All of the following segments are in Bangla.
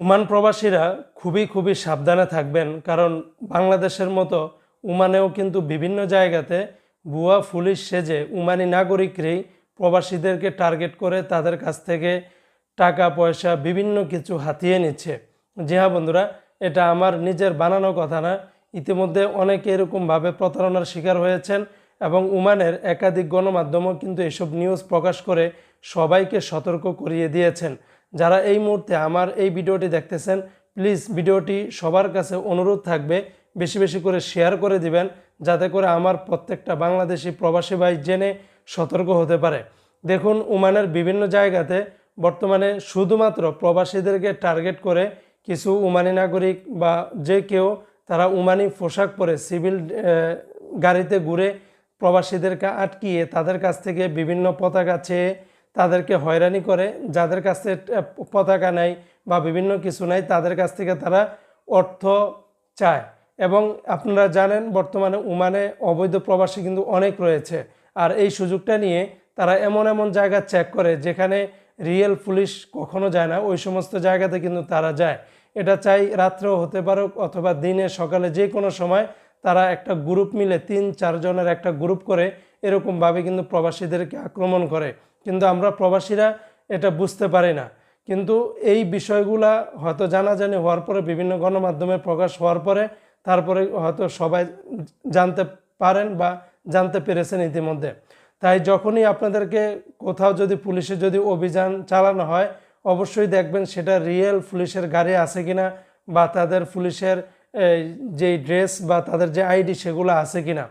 ওমান প্রবাসীরা খুবই খুবই সাবধানে থাকবেন, কারণ বাংলাদেশের মতো ওমানেও কিন্তু বিভিন্ন জায়গাতে ভুয়া পুলিশ সেজে উমানি নাগরিকরাই প্রবাসীদেরকে টার্গেট করে তাদের কাছ থেকে টাকা, পয়সা, বিভিন্ন কিছু হাতিয়ে নিচ্ছে। জি হ্যাঁ বন্ধুরা, এটা আমার নিজের বানানো কথা না, ইতিমধ্যে অনেকে এরকমভাবে প্রতারণার শিকার হয়েছেন এবং উমানের একাধিক গণমাধ্যমও কিন্তু এসব নিউজ প্রকাশ করে সবাইকে সতর্ক করিয়ে দিয়েছেন। যারা এই মুহূর্তে আমার এই ভিডিওটি দেখতেছেন প্লিজ ভিডিওটি সবার কাছে অনুরোধ থাকবে, বেশি বেশি করে শেয়ার করে দিবেন, যাতে করে আমার প্রত্যেকটা বাংলাদেশি প্রবাসী ভাই জেনে সতর্ক হতে পারে। দেখুন, ওমানের বিভিন্ন জায়গাতে বর্তমানে শুধুমাত্র প্রবাসীদেরকে টার্গেট করে কিছু উমানি নাগরিক বা যে কেউ, তারা উমানি পোশাক পরে সিভিল গাড়িতে ঘুরে প্রবাসীদেরকে আটকিয়ে তাদের কাছ থেকে বিভিন্ন পতাকা চেয়ে তাদেরকে হয়রানি করে, যাদের কাছ পতাকা নেয় বা বিভিন্ন কিছু নাই, তাদের কাছ থেকে তারা অর্থ চায়। এবং আপনারা জানেন, বর্তমানে উমানে অবৈধ প্রবাসী কিন্তু অনেক রয়েছে। আর এই সুযোগটা নিয়ে তারা এমন এমন জায়গা চেক করে, যেখানে রিয়েল পুলিশ কখনো যায় না। ওই সমস্ত জায়গাতে কিন্তু তারা যায়। এটা চাই রাত্রেও হতে পারুক অথবা দিনে, সকালে যে কোনো সময় তারা একটা গ্রুপ মিলে, তিন চারজনের একটা গ্রুপ করে, এরকমভাবে কিন্তু প্রবাসীদেরকে আক্রমণ করে। কিন্তু আমরা প্রবাসীরা এটা বুঝতে পারি না। কিন্তু এই বিষয়গুলা হয়তো জানাজানি হওয়ার পরে, বিভিন্ন গণমাধ্যমে প্রকাশ হওয়ার পরে, তারপরে হয়তো সবাই জানতে পারেন বা জানতে পেরেছেন ইতিমধ্যে। তাই যখনই আপনাদেরকে কোথাও যদি পুলিশে যদি অভিযান চালানো হয়, অবশ্যই দেখবেন সেটা রিয়েল পুলিশের গাড়ি আছে কিনা বা তাদের পুলিশের যেই ড্রেস বা তাদের যে আইডি সেগুলো আছে কিনা।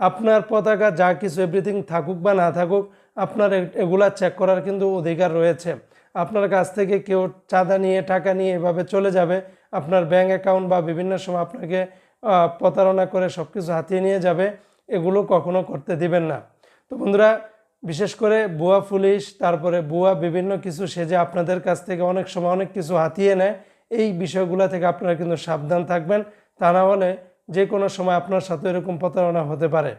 আপনার পতাকা যা কিছু এভরিথিং থাকুক বা না থাকুক আপনার এগুলা চেক করার কিন্তু অধিকার রয়েছে। আপনার কাছ থেকে কেউ চাঁদা নিয়ে, টাকা নিয়ে এভাবে চলে যাবে। আপনার ব্যাঙ্ক অ্যাকাউন্ট বা বিভিন্ন সময় আপনাকে প্রতারণা করে সব কিছু হাতিয়ে নিয়ে যাবে। এগুলো কখনো করতে দিবেন না। তো বন্ধুরা, বিশেষ করে বুয়া পুলিশ, তারপরে বুয়া বিভিন্ন কিছু সেজে আপনাদের কাছ থেকে অনেক সময় অনেক কিছু হাতিয়ে নেয়। এই বিষয়গুলো থেকে আপনারা কিন্তু সাবধান থাকবেন। তা না হলে যে কোনো সময় আপনার সাথে এরকম প্রতারণা হতে পারে।